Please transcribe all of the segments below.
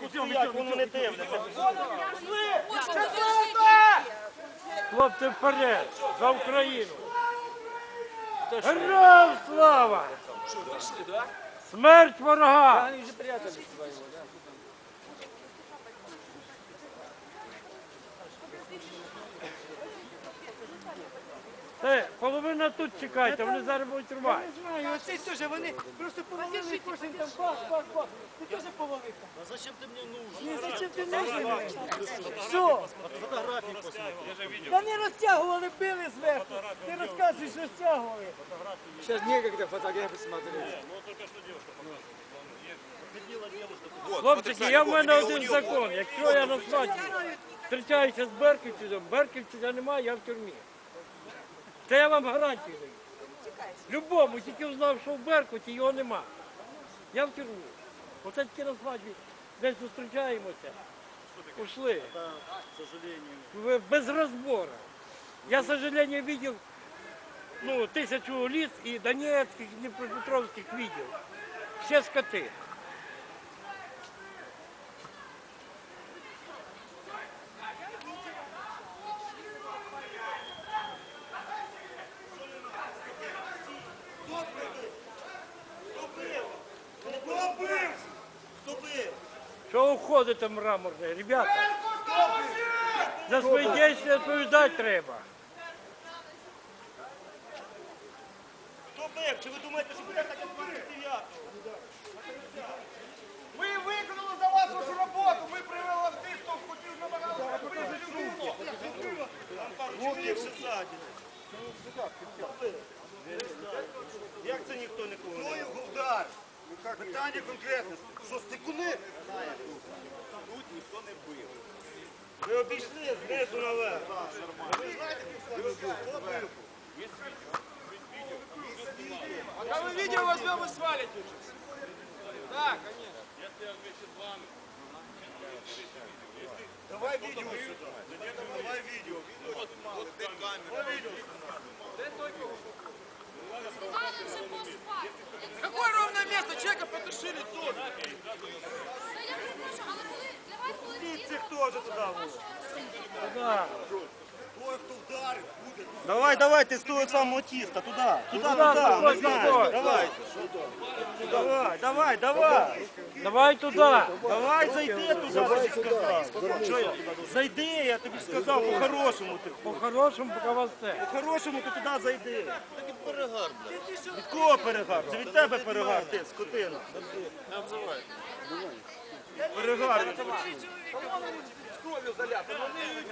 збоку стоять, воно не дивляться. Хлопці вперед! За Україну! Героям слава! Смерть ворога! Те, половина тут чекайте, вони зараз будуть рвати. Не знаю, оцей теж, вони просто половили кожен там пах, пах, пах. Ти теж там. А зачем ти мені нужен? Ні, зачем ти нужен? Що? Фотографії посмотри. Та не розтягували, били зверху. Ти розказуєш, розтягували. Сейчас некогда фотографии смотреть. Хлопчики, я в мене один закон. Якщо я на свадьбі зустрічаюся з Берківцем, Берківця немає, я в тюрмі. Це я вам гарантію даю. Любому, тільки узнав, що в Беркуті його нема. Я в тюрмі. Оце тільки на свадьбі десь зустрічаємося. Ушли. Без разбора. Я, к сожалению, видел ну, тысячу лиц и донецких, и днепропетровских видел. Все скоты. Что уходите мраморные, ребята? За свои действия відповідати треба. Хто бив? Чи ви думаєте, що буде так, як 29-го? Ми виконали за вас вашу роботу. Ми привели тих, хто хотів намагатися вбити людину. Там пару чоловік ще ззаді. Як це ніхто не Хто його вдарив? Питання конкретне. Що стикуни? Ви обійшли знизу наверх. Ви знаєте, хто бив? Пока мы видео возьмем и свалите уже. Да, конечно. Давай відео сюди. Давай відео. Відео знімали. Де камера? Какое ровное место? Человека потушили тут. Це хто ж туди? Той, хто вдарив, буде. Давай, давай, ти з того самого тіста, туди. Туди, Туди, туди, туди, туди. Давай. Давай, давай, давай. Давай туда. Давай зайди туди, я тобі сказав. Що я? Зайди, я тобі сказав, по-хорошому ти. По-хорошому, пока вас це. По-хорошому ти туди зайди. Від кого перегар? Це від тебе перегар, ти, скотина. Перегарний. Кров'ю заляпали, вони її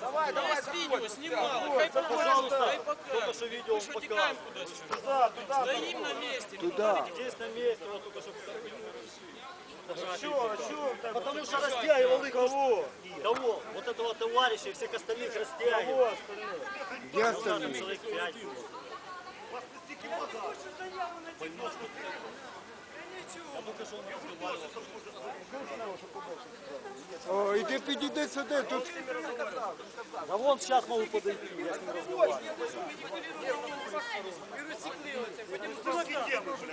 Давай, давай, видео снимал, хай пожалуйста, хай покажет. что видео Мы что, текаем куда-то? Туда, туда. Стоим на месте. Туда. Здесь на месте, вот только что Все, все. Потому что растягивал их. Кого? Кого? Вот этого товарища и всех остальных растягивал. Кого остальных? Где остальные? Человек пять. Вас не стеки вода. О, іди підійди сюди, тут Да вон сейчас могу подойти, я ним разговариваю.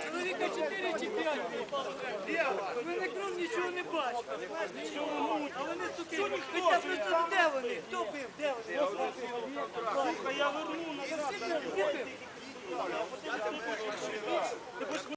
Чоловіка 4 чи 5. Ви не кров нічого не бачите. А вони суки. Хоча просто де вони? Хто бив? Де вони? Слухай, я верну назад.